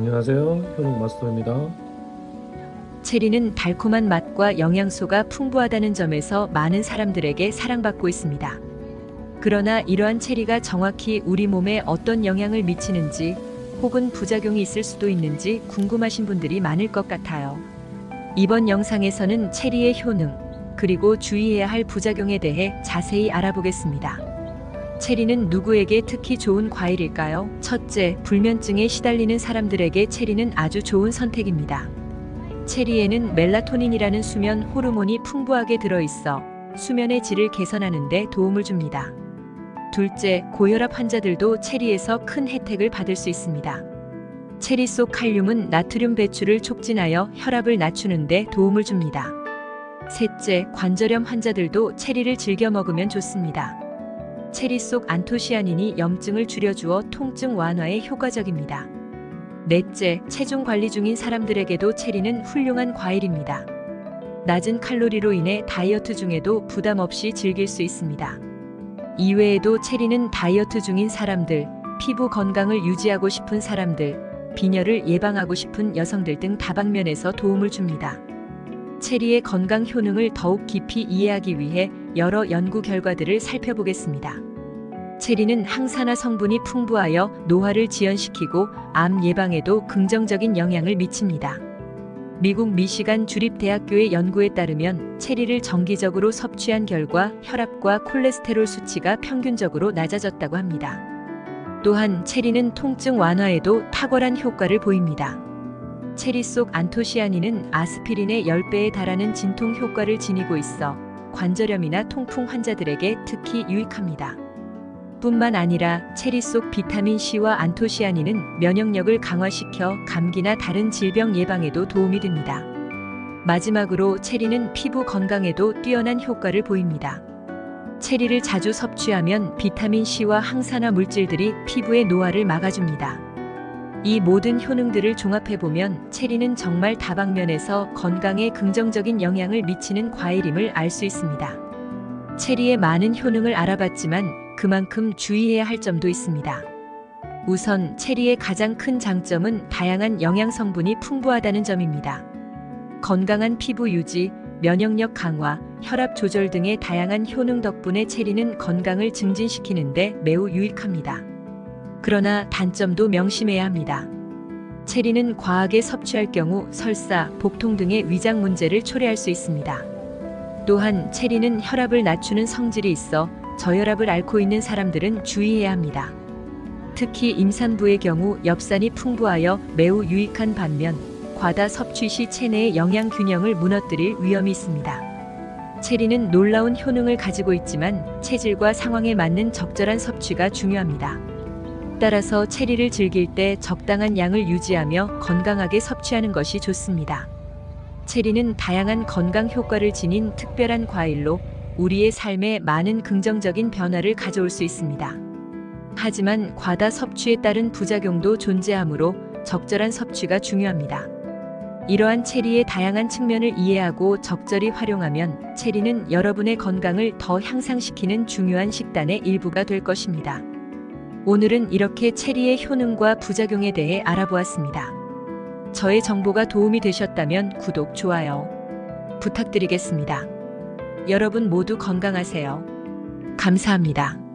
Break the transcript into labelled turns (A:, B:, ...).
A: 안녕하세요. 효능 마스터입니다.
B: 체리는 달콤한 맛과 영양소가 풍부하다는 점에서 많은 사람들에게 사랑받고 있습니다. 그러나 이러한 체리가 정확히 우리 몸에 어떤 영향을 미치는지 혹은 부작용이 있을 수도 있는지 궁금하신 분들이 많을 것 같아요. 이번 영상에서는 체리의 효능, 그리고 주의해야 할 부작용에 대해 자세히 알아보겠습니다. 체리는 누구에게 특히 좋은 과일일까요? 첫째, 불면증에 시달리는 사람들에게 체리는 아주 좋은 선택입니다. 체리에는 멜라토닌이라는 수면 호르몬이 풍부하게 들어있어 수면의 질을 개선하는 데 도움을 줍니다. 둘째, 고혈압 환자들도 체리에서 큰 혜택을 받을 수 있습니다. 체리 속 칼륨은 나트륨 배출을 촉진하여 혈압을 낮추는 데 도움을 줍니다. 셋째, 관절염 환자들도 체리를 즐겨 먹으면 좋습니다. 체리 속 안토시아닌이 염증을 줄여주어 통증 완화에 효과적입니다. 넷째, 체중 관리 중인 사람들에게도 체리는 훌륭한 과일입니다. 낮은 칼로리로 인해 다이어트 중에도 부담 없이 즐길 수 있습니다. 이외에도 체리는 다이어트 중인 사람들, 피부 건강을 유지하고 싶은 사람들, 빈혈을 예방하고 싶은 여성들 등 다방면에서 도움을 줍니다. 체리의 건강 효능을 더욱 깊이 이해하기 위해 여러 연구 결과들을 살펴보겠습니다. 체리는 항산화 성분이 풍부하여 노화를 지연시키고 암 예방에도 긍정적인 영향을 미칩니다. 미국 미시간 주립대학교의 연구에 따르면 체리를 정기적으로 섭취한 결과 혈압과 콜레스테롤 수치가 평균적으로 낮아졌다고 합니다. 또한 체리는 통증 완화에도 탁월한 효과를 보입니다. 체리 속 안토시아닌은 아스피린의 10배에 달하는 진통 효과를 지니고 있어 관절염이나 통풍 환자들에게 특히 유익합니다. 뿐만 아니라 체리 속 비타민 C와 안토시아닌은 면역력을 강화시켜 감기나 다른 질병 예방에도 도움이 됩니다. 마지막으로 체리는 피부 건강에도 뛰어난 효과를 보입니다. 체리를 자주 섭취하면 비타민 C와 항산화 물질들이 피부의 노화를 막아줍니다. 이 모든 효능들을 종합해보면 체리는 정말 다방면에서 건강에 긍정적인 영향을 미치는 과일임을 알 수 있습니다. 체리의 많은 효능을 알아봤지만 그만큼 주의해야 할 점도 있습니다. 우선 체리의 가장 큰 장점은 다양한 영양 성분이 풍부하다는 점입니다. 건강한 피부 유지, 면역력 강화, 혈압 조절 등의 다양한 효능 덕분에 체리는 건강을 증진시키는데 매우 유익합니다. 그러나 단점도 명심해야 합니다. 체리는 과하게 섭취할 경우 설사, 복통 등의 위장 문제를 초래할 수 있습니다. 또한 체리는 혈압을 낮추는 성질이 있어 저혈압을 앓고 있는 사람들은 주의해야 합니다. 특히 임산부의 경우 엽산이 풍부하여 매우 유익한 반면 과다 섭취 시 체내의 영양 균형을 무너뜨릴 위험이 있습니다. 체리는 놀라운 효능을 가지고 있지만 체질과 상황에 맞는 적절한 섭취가 중요합니다. 따라서 체리를 즐길 때 적당한 양을 유지하며 건강하게 섭취하는 것이 좋습니다. 체리는 다양한 건강 효과를 지닌 특별한 과일로 우리의 삶에 많은 긍정적인 변화를 가져올 수 있습니다. 하지만 과다 섭취에 따른 부작용도 존재하므로 적절한 섭취가 중요합니다. 이러한 체리의 다양한 측면을 이해하고 적절히 활용하면 체리는 여러분의 건강을 더 향상시키는 중요한 식단의 일부가 될 것입니다. 오늘은 이렇게 체리의 효능과 부작용에 대해 알아보았습니다. 저의 정보가 도움이 되셨다면 구독, 좋아요 부탁드리겠습니다. 여러분 모두 건강하세요. 감사합니다.